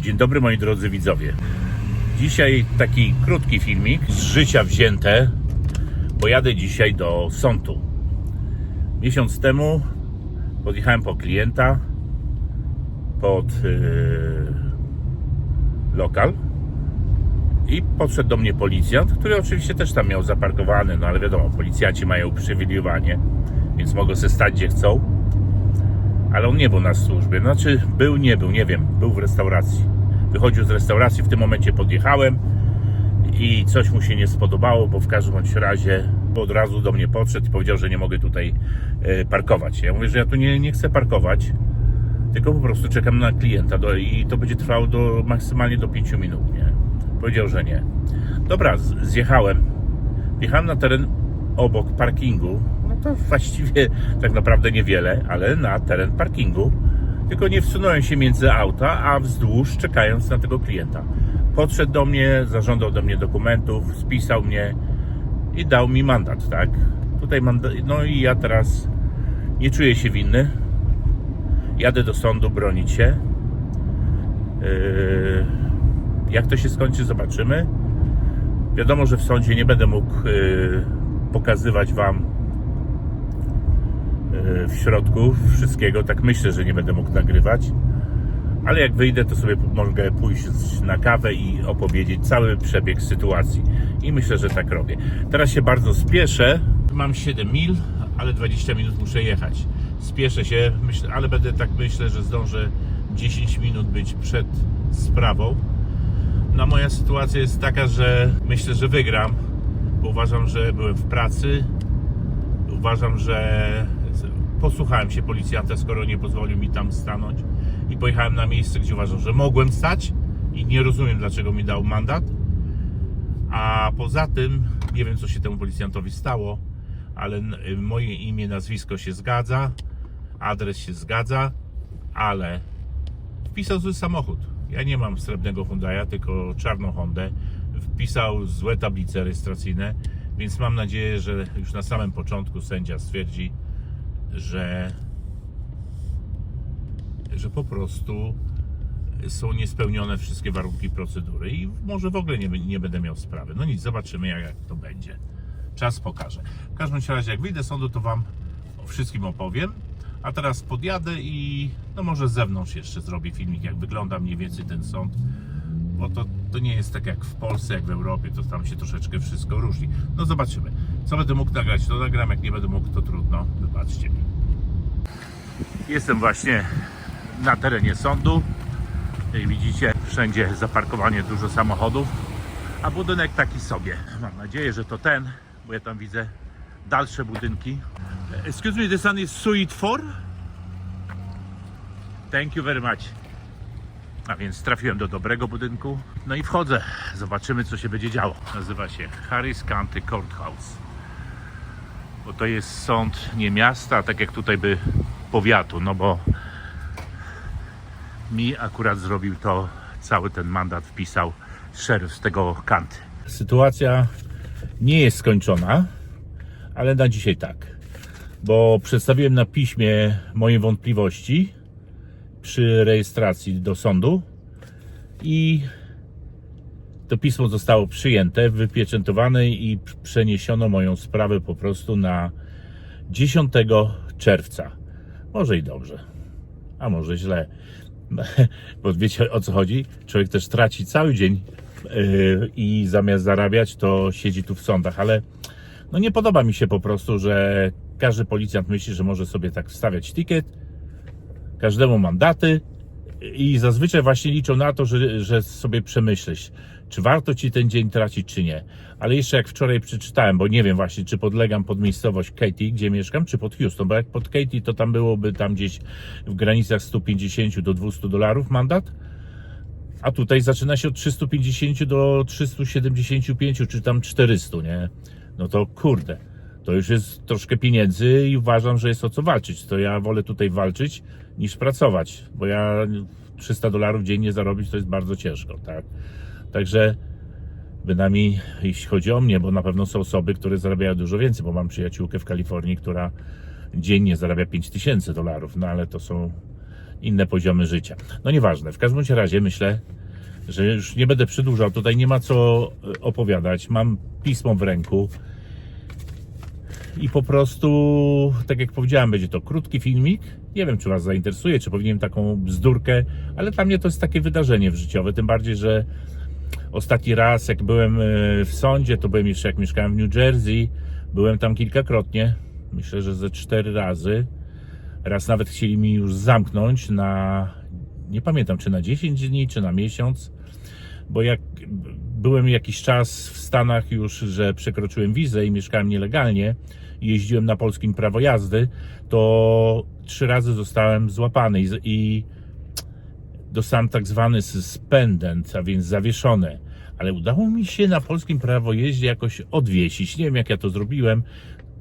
Dzień dobry moi drodzy widzowie. Dzisiaj taki krótki filmik z życia wzięte, bo jadę dzisiaj do sądu. Miesiąc temu podjechałem po klienta pod yy, lokal i podszedł do mnie policjant, który oczywiście też tam miał zaparkowany, no ale wiadomo, policjanci mają uprzywilejowanie, więc mogą se stać gdzie chcą. Ale on nie był na służbie. Znaczy, był, nie był, nie wiem. Był w restauracji. Wychodził z restauracji, w tym momencie podjechałem i coś mu się nie spodobało, bo w każdym bądź razie od razu do mnie podszedł i powiedział, że nie mogę tutaj e, parkować. Ja mówię, że ja tu nie, nie chcę parkować, tylko po prostu czekam na klienta do, i to będzie trwało do, maksymalnie do 5 minut, nie? Powiedział, że nie. Dobra, zjechałem. Wjechałem na teren obok parkingu. To właściwie tak naprawdę niewiele, ale na teren parkingu. Tylko nie wsunąłem się między auta, a wzdłuż czekając na tego klienta. Podszedł do mnie, zażądał do mnie dokumentów, spisał mnie i dał mi mandat, tak? Tutaj mandat, no i ja teraz nie czuję się winny. Jadę do sądu bronić się. Yy, jak to się skończy, zobaczymy. Wiadomo, że w sądzie nie będę mógł yy, pokazywać Wam w środku wszystkiego. Tak myślę, że nie będę mógł nagrywać. Ale jak wyjdę, to sobie mogę pójść na kawę i opowiedzieć cały przebieg sytuacji. I myślę, że tak robię. Teraz się bardzo spieszę. Mam 7 mil, ale 20 minut muszę jechać. Spieszę się, myślę, ale będę tak myślę, że zdążę 10 minut być przed sprawą. No moja sytuacja jest taka, że myślę, że wygram, bo uważam, że byłem w pracy. Uważam, że posłuchałem się policjanta, skoro nie pozwolił mi tam stanąć i pojechałem na miejsce, gdzie uważam, że mogłem stać i nie rozumiem, dlaczego mi dał mandat. A poza tym, nie wiem, co się temu policjantowi stało, ale moje imię, nazwisko się zgadza, adres się zgadza, ale wpisał zły samochód. Ja nie mam srebrnego Hyundai'a, tylko czarną Hondę. Wpisał złe tablice rejestracyjne, więc mam nadzieję, że już na samym początku sędzia stwierdzi, że, że po prostu są niespełnione wszystkie warunki procedury i może w ogóle nie, nie będę miał sprawy. No nic, zobaczymy jak, jak to będzie. Czas pokaże. W każdym razie, jak wyjdę z sądu, to Wam o wszystkim opowiem. A teraz podjadę i no może z zewnątrz jeszcze zrobię filmik, jak wygląda mniej więcej ten sąd. Bo to, to nie jest tak jak w Polsce, jak w Europie, to tam się troszeczkę wszystko różni. No zobaczymy. Co będę mógł nagrać, to nagram, jak nie będę mógł, to trudno. Wybaczcie mi. Jestem właśnie na terenie sądu. Jak widzicie, wszędzie zaparkowanie dużo samochodów, a budynek taki sobie. Mam nadzieję, że to ten, bo ja tam widzę dalsze budynki. Excuse me, this one is suite 4? Thank you very much. A więc trafiłem do dobrego budynku. No i wchodzę. Zobaczymy, co się będzie działo. Nazywa się Harris County Courthouse. Bo to jest sąd nie miasta, tak jak tutaj by powiatu, no bo mi akurat zrobił to, cały ten mandat wpisał szeryf z tego kanty. Sytuacja nie jest skończona, ale na dzisiaj tak. Bo przedstawiłem na piśmie moje wątpliwości przy rejestracji do sądu i to pismo zostało przyjęte, wypieczętowane i przeniesiono moją sprawę po prostu na 10 czerwca. Może i dobrze, a może źle. Bo wiecie o co chodzi? Człowiek też traci cały dzień yy, i zamiast zarabiać, to siedzi tu w sądach, ale no nie podoba mi się po prostu, że każdy policjant myśli, że może sobie tak wstawiać ticket, każdemu mandaty i zazwyczaj właśnie liczą na to, że, że sobie przemyślisz, czy warto ci ten dzień tracić, czy nie. Ale jeszcze jak wczoraj przeczytałem, bo nie wiem właśnie, czy podlegam pod miejscowość Katy, gdzie mieszkam, czy pod Houston, bo jak pod Katy, to tam byłoby tam gdzieś w granicach 150 do 200 dolarów mandat, a tutaj zaczyna się od 350 do 375, czy tam 400, nie? No to kurde, to już jest troszkę pieniędzy i uważam, że jest o co walczyć. To ja wolę tutaj walczyć niż pracować, bo ja 300 dolarów dziennie zarobić to jest bardzo ciężko, tak? Także bynajmniej jeśli chodzi o mnie, bo na pewno są osoby, które zarabiają dużo więcej, bo mam przyjaciółkę w Kalifornii, która dziennie zarabia 5000 dolarów, no ale to są inne poziomy życia. No nieważne, w każdym razie myślę, że już nie będę przedłużał, tutaj nie ma co e, opowiadać. Mam pismo w ręku i po prostu, tak jak powiedziałem, będzie to krótki filmik. Nie wiem, czy Was zainteresuje, czy powinienem taką bzdurkę, ale dla mnie to jest takie wydarzenie życiowe, tym bardziej, że ostatni raz, jak byłem e, w sądzie, to byłem jeszcze jak mieszkałem w New Jersey, byłem tam kilkakrotnie, myślę, że ze cztery razy. Raz nawet chcieli mi już zamknąć na, nie pamiętam, czy na 10 dni, czy na miesiąc, bo jak byłem jakiś czas w Stanach już, że przekroczyłem wizę i mieszkałem nielegalnie, jeździłem na polskim prawo jazdy, to trzy razy zostałem złapany i, i dostałem tak zwany suspendent, a więc zawieszone. Ale udało mi się na polskim prawo jeździe jakoś odwiesić. Nie wiem, jak ja to zrobiłem.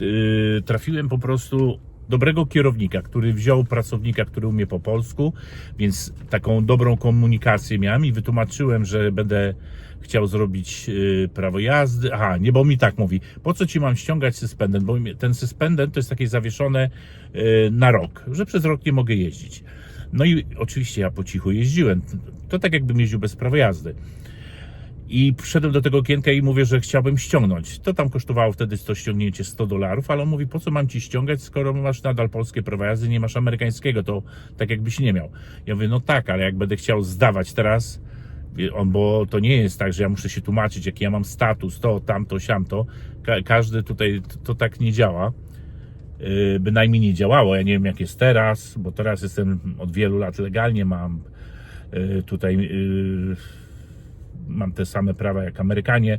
Yy, trafiłem po prostu dobrego kierownika, który wziął pracownika, który umie po polsku, więc taką dobrą komunikację miałem i wytłumaczyłem, że będę chciał zrobić yy, prawo jazdy. Aha, nie, bo mi tak mówi, po co ci mam ściągać suspendent, bo ten suspendent to jest takie zawieszone yy, na rok, że przez rok nie mogę jeździć. No i oczywiście ja po cichu jeździłem. To tak jakbym jeździł bez prawa jazdy. I przyszedłem do tego okienka i mówię, że chciałbym ściągnąć. To tam kosztowało wtedy to ściągnięcie 100 dolarów, ale on mówi, po co mam ci ściągać, skoro masz nadal polskie prawo jazdy, nie masz amerykańskiego, to tak jakbyś nie miał. Ja mówię, no tak, ale jak będę chciał zdawać teraz, on, bo to nie jest tak, że ja muszę się tłumaczyć, jaki ja mam status, to, tamto, siamto. Ka- każdy tutaj, to, to tak nie działa. Yy, bynajmniej nie działało. Ja nie wiem, jak jest teraz, bo teraz jestem od wielu lat legalnie, mam yy, tutaj yy, mam te same prawa jak Amerykanie,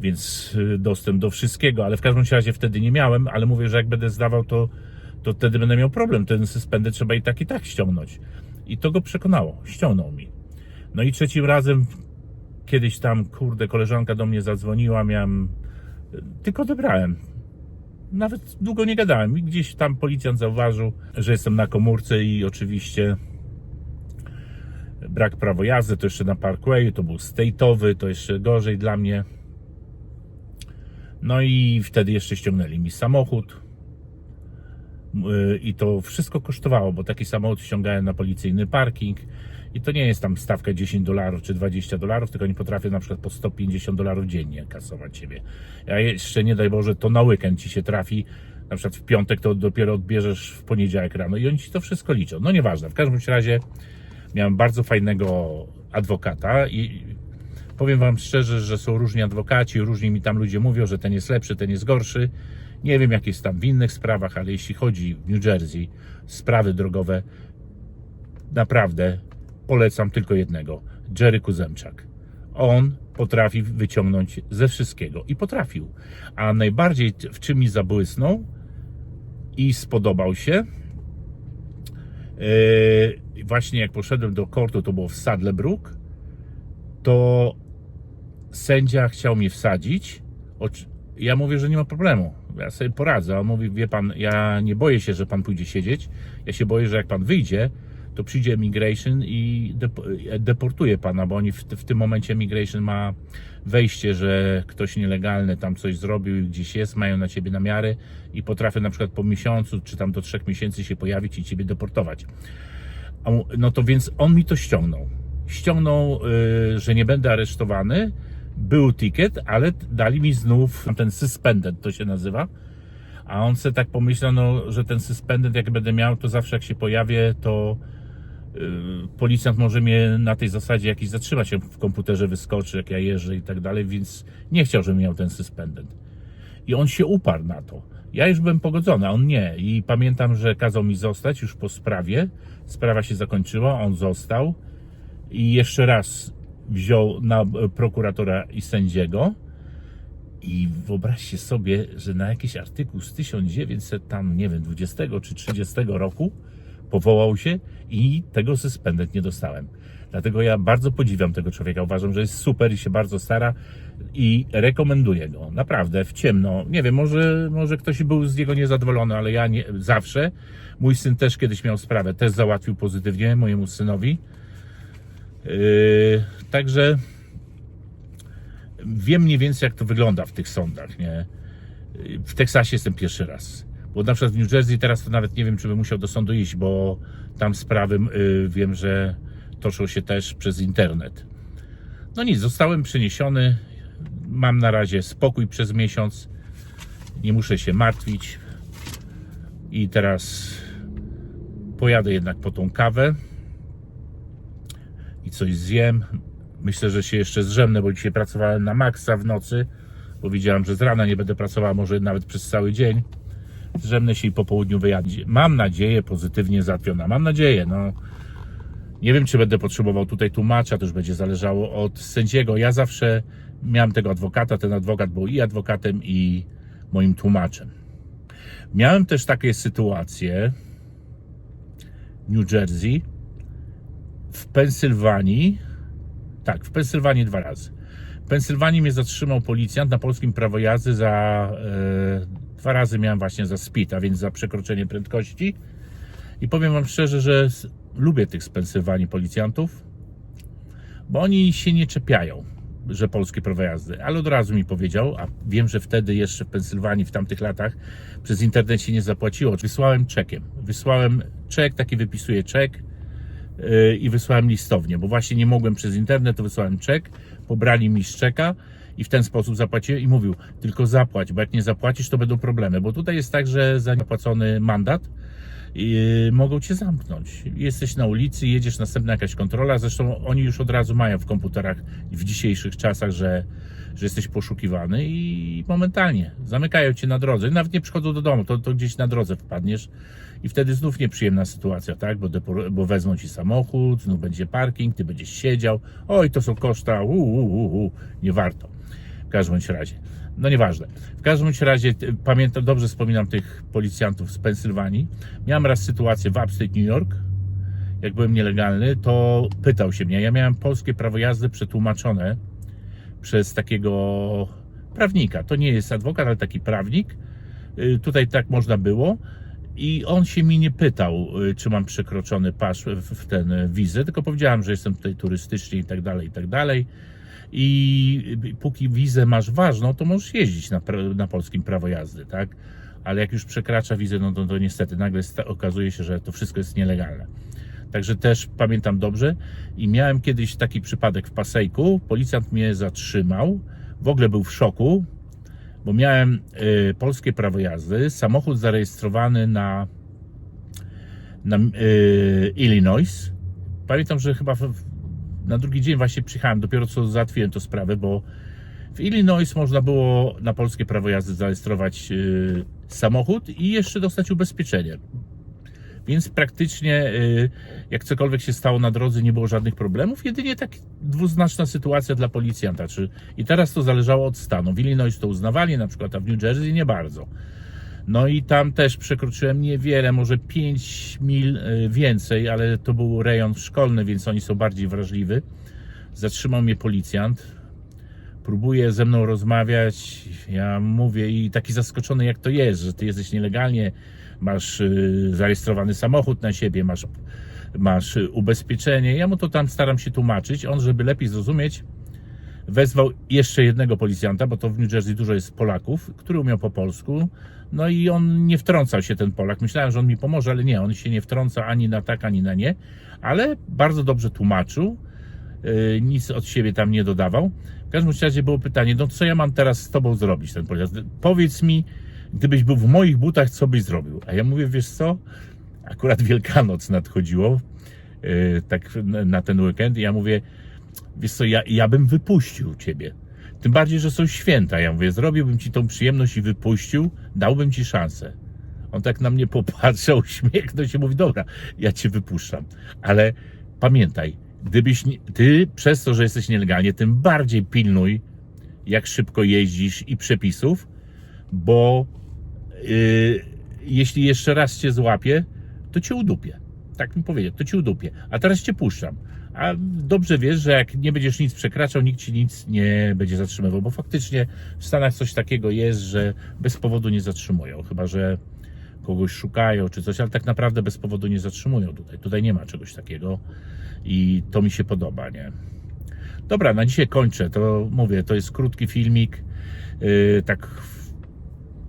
więc yy, dostęp do wszystkiego, ale w każdym razie wtedy nie miałem, ale mówię, że jak będę zdawał, to, to wtedy będę miał problem. Ten suspendę trzeba i tak i tak ściągnąć. I to go przekonało. Ściągnął mi. No i trzecim razem kiedyś tam, kurde, koleżanka do mnie zadzwoniła, miałem, tylko odebrałem nawet długo nie gadałem. I gdzieś tam policjant zauważył, że jestem na komórce i oczywiście brak prawa jazdy, to jeszcze na Parkway, to był state'owy, to jeszcze gorzej dla mnie. No i wtedy jeszcze ściągnęli mi samochód. Yy, I to wszystko kosztowało, bo taki samochód ściągałem na policyjny parking. I to nie jest tam stawka 10 dolarów czy 20 dolarów, tylko oni potrafią na przykład po 150 dolarów dziennie kasować ciebie. A jeszcze nie daj Boże, to na weekend ci się trafi, na przykład w piątek to dopiero odbierzesz w poniedziałek rano i oni ci to wszystko liczą. No nieważne, w każdym razie miałem bardzo fajnego adwokata i powiem wam szczerze, że są różni adwokaci, różni mi tam ludzie mówią, że ten jest lepszy, ten jest gorszy. Nie wiem, jak jest tam w innych sprawach, ale jeśli chodzi w New Jersey, sprawy drogowe, naprawdę polecam tylko jednego. Jerry Kuzemczak. On potrafi wyciągnąć ze wszystkiego i potrafił. A najbardziej w czym mi zabłysnął i spodobał się, yy, właśnie jak poszedłem do kortu, to było w Saddlebrook, to sędzia chciał mnie wsadzić. Ja mówię, że nie ma problemu. Ja sobie poradzę. On mówi, wie pan, ja nie boję się, że pan pójdzie siedzieć. Ja się boję, że jak pan wyjdzie, to przyjdzie immigration i dep- deportuje pana, bo oni w, w tym momencie immigration ma wejście, że ktoś nielegalny tam coś zrobił i gdzieś jest, mają na ciebie namiary i potrafią na przykład po miesiącu czy tam do trzech miesięcy się pojawić i ciebie deportować. No to więc on mi to ściągnął. Ściągnął, y, że nie będę aresztowany. Był ticket, ale dali mi znów ten suspended, to się nazywa. A on sobie tak pomyślał, no, że ten suspended, jak będę miał, to zawsze jak się pojawię, to y, policjant może mnie na tej zasadzie jakiś zatrzymać, jak w komputerze wyskoczy, jak ja jeżdżę i tak dalej, więc nie chciał, żebym miał ten suspended. I on się uparł na to. Ja już byłem pogodzony, a on nie. I pamiętam, że kazał mi zostać już po sprawie. Sprawa się zakończyła, on został i jeszcze raz wziął na e, prokuratora i sędziego. I wyobraźcie sobie, że na jakiś artykuł z 1900 tam, nie wiem, 20 czy 30 roku powołał się i tego suspendent nie dostałem. Dlatego ja bardzo podziwiam tego człowieka. Uważam, że jest super i się bardzo stara i rekomenduję go. Naprawdę, w ciemno. Nie wiem, może, może ktoś był z niego niezadowolony, ale ja nie, zawsze. Mój syn też kiedyś miał sprawę, też załatwił pozytywnie mojemu synowi. Yy, także wiem mniej więcej, jak to wygląda w tych sądach. Nie? W Teksasie jestem pierwszy raz. Bo na przykład w New Jersey teraz to nawet nie wiem, czy bym musiał do sądu iść, bo tam sprawy y, wiem, że toczą się też przez internet. No nic, zostałem przeniesiony. Mam na razie spokój przez miesiąc. Nie muszę się martwić. I teraz pojadę jednak po tą kawę i coś zjem. Myślę, że się jeszcze zrzemnę, bo dzisiaj pracowałem na maksa w nocy, bo widziałem, że z rana nie będę pracował, może nawet przez cały dzień. Zrzemnę się i po południu wyjadę. Mam nadzieję, pozytywnie załatwiona. Mam nadzieję, no. Nie wiem, czy będę potrzebował tutaj tłumacza, to już będzie zależało od sędziego. Ja zawsze miałem tego adwokata, ten adwokat był i adwokatem, i moim tłumaczem. Miałem też takie sytuacje w New Jersey, w Pensylwanii, tak, w Pensylwanii dwa razy. W Pensylwanii mnie zatrzymał policjant na polskim prawo jazdy za e, dwa razy miałem właśnie za speed, a więc za przekroczenie prędkości. I powiem Wam szczerze, że lubię tych z Pensylwanii policjantów, bo oni się nie czepiają, że polskie prawo jazdy, ale od razu mi powiedział, a wiem, że wtedy jeszcze w Pensylwanii w tamtych latach przez internet się nie zapłaciło. Wysłałem czekiem. Wysłałem czek, taki wypisuję czek yy, i wysłałem listownie, bo właśnie nie mogłem przez internet, to wysłałem czek, pobrali mi z czeka i w ten sposób zapłaciłem i mówił, tylko zapłać, bo jak nie zapłacisz, to będą problemy, bo tutaj jest tak, że za niepłacony mandat yy, mogą cię zamknąć. Jesteś na ulicy, jedziesz, następna jakaś kontrola, zresztą oni już od razu mają w komputerach w dzisiejszych czasach, że, że jesteś poszukiwany i momentalnie zamykają cię na drodze. Nawet nie przychodzą do domu, to, to gdzieś na drodze wpadniesz i wtedy znów nieprzyjemna sytuacja, tak? Bo, depo, bo wezmą ci samochód, znów będzie parking, ty będziesz siedział. Oj, to są koszta, u, u, u, u. nie warto. Każdym razie. No nieważne. W każdym razie pamiętam, dobrze wspominam tych policjantów z Pensylwanii. Miałem raz sytuację w Upstate New York, jak byłem nielegalny, to pytał się mnie. Ja miałem polskie prawo jazdy przetłumaczone przez takiego prawnika. To nie jest adwokat, ale taki prawnik. Y, Tutaj tak można było. I on się mi nie pytał, y, czy mam przekroczony pasz w w ten y, wizę, tylko powiedziałem, że jestem tutaj turystycznie i tak dalej, i tak dalej. I póki wizę masz ważną, to możesz jeździć na, na polskim prawo jazdy, tak? Ale jak już przekracza wizę, no to, to niestety nagle okazuje się, że to wszystko jest nielegalne. Także też pamiętam dobrze. I miałem kiedyś taki przypadek w Pasejku. Policjant mnie zatrzymał. W ogóle był w szoku, bo miałem y, polskie prawo jazdy, samochód zarejestrowany na, na y, Illinois. Pamiętam, że chyba w, na drugi dzień właśnie przyjechałem, dopiero co załatwiłem tę sprawę, bo w Illinois można było na polskie prawo jazdy zarejestrować y, samochód i jeszcze dostać ubezpieczenie. Więc praktycznie, y, jak cokolwiek się stało na drodze, nie było żadnych problemów. Jedynie tak dwuznaczna sytuacja dla policjanta. Czy, I teraz to zależało od stanu. W Illinois to uznawali, na przykład, a w New Jersey nie bardzo. No i tam też przekroczyłem niewiele, może 5 mil y, więcej, ale to był rejon szkolny, więc oni są bardziej wrażliwi. Zatrzymał mnie policjant. Próbuje ze mną rozmawiać. Ja mówię i taki zaskoczony, jak to jest, że ty jesteś nielegalnie, masz y, zarejestrowany samochód na siebie, masz, masz ubezpieczenie. Ja mu to tam staram się tłumaczyć. On, żeby lepiej zrozumieć, wezwał jeszcze jednego policjanta, bo to w New Jersey dużo jest Polaków, który umiał po polsku. No i on nie wtrącał się, ten Polak. Myślałem, że on mi pomoże, ale nie, on się nie wtrąca ani na tak, ani na nie, ale bardzo dobrze tłumaczył. Yy, nic od siebie tam nie dodawał. W każdym razie było pytanie, no co ja mam teraz z tobą zrobić, ten policjant? Powiedz mi, gdybyś był w moich butach, co byś zrobił? A ja mówię, wiesz co, akurat Wielkanoc nadchodziło, yy, tak na ten weekend, i ja mówię, wiesz co, ja, ja bym wypuścił ciebie. Tym bardziej, że są święta. Ja mówię, zrobiłbym ci tą przyjemność i wypuścił, dałbym ci szansę. On tak na mnie popatrzał, uśmiechnął się, mówi, dobra, ja cię wypuszczam. Ale pamiętaj, gdybyś ty przez to, że jesteś nielegalnie, tym bardziej pilnuj, jak szybko jeździsz i przepisów, bo yy, jeśli jeszcze raz cię złapię, to cię udupię. Tak mi powiedział, to cię udupię. A teraz cię puszczam. A dobrze wiesz, że jak nie będziesz nic przekraczał, nikt ci nic nie będzie zatrzymywał, bo faktycznie w Stanach coś takiego jest, że bez powodu nie zatrzymują, chyba że kogoś szukają czy coś, ale tak naprawdę bez powodu nie zatrzymują tutaj. Tutaj nie ma czegoś takiego i to mi się podoba, nie? Dobra, na dzisiaj kończę. To mówię, to jest krótki filmik. Yy, tak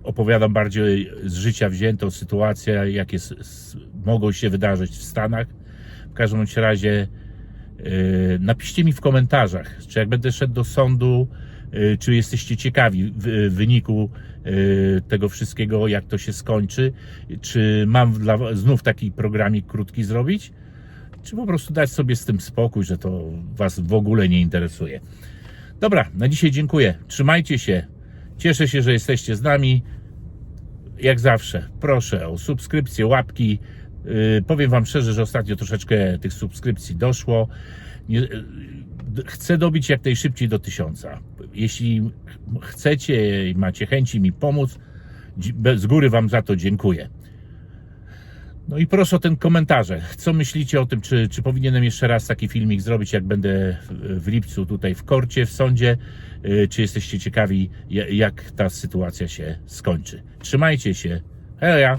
opowiadam bardziej z życia wziętą sytuację, jakie mogą się wydarzyć w Stanach. W każdym razie yy, napiszcie mi w komentarzach, czy jak będę szedł do sądu, yy, czy jesteście ciekawi w, wyniku yy, tego wszystkiego, jak to się skończy, czy mam dla, znów taki programik krótki zrobić, czy po prostu dać sobie z tym spokój, że to Was w ogóle nie interesuje. Dobra, na dzisiaj dziękuję. Trzymajcie się. Cieszę się, że jesteście z nami. Jak zawsze, proszę o subskrypcję, łapki. Yy, powiem Wam szczerze, że ostatnio troszeczkę tych subskrypcji doszło. D- chcę dobić jak najszybciej do tysiąca. Jeśli ch- chcecie i macie chęci mi pomóc, z góry Wam za to dziękuję. No i proszę o ten komentarze. Co myślicie o tym, czy, czy powinienem jeszcze raz taki filmik zrobić, jak będę w, lipcu tutaj w korcie, w sądzie? Yy, Czy jesteście ciekawi, ja- jak ta sytuacja się skończy? Trzymajcie się. Heja!